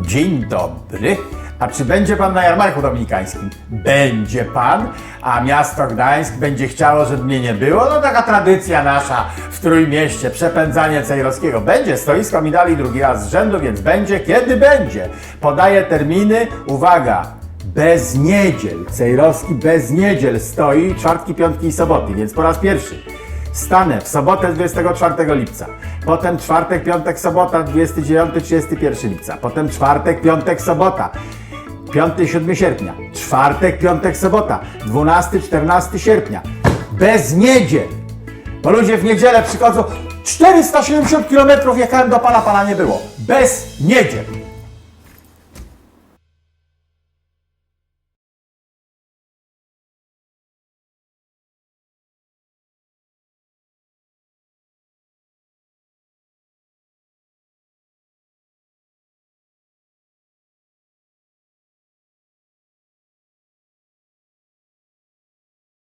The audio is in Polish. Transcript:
Dzień dobry. A czy będzie pan na jarmarku dominikańskim? Będzie pan, a miasto Gdańsk będzie chciało, żeby mnie nie było? No taka tradycja nasza w Trójmieście, przepędzanie Cejrowskiego. Będzie stoisko medali drugi raz z rzędu, więc będzie, kiedy będzie. Podaję terminy, uwaga, bez niedziel. Cejrowski bez niedziel stoi czwartki, piątki i soboty, więc po raz pierwszy. Stanę w sobotę 24 lipca, potem czwartek, piątek, sobota 29, 31 lipca, potem czwartek, piątek, sobota. 5-7 sierpnia, czwartek, piątek, sobota. 12-14 sierpnia, bez niedziel. Bo ludzie w niedzielę przychodzą. 470 km jechałem do Pana, Pana nie było. Bez niedziel.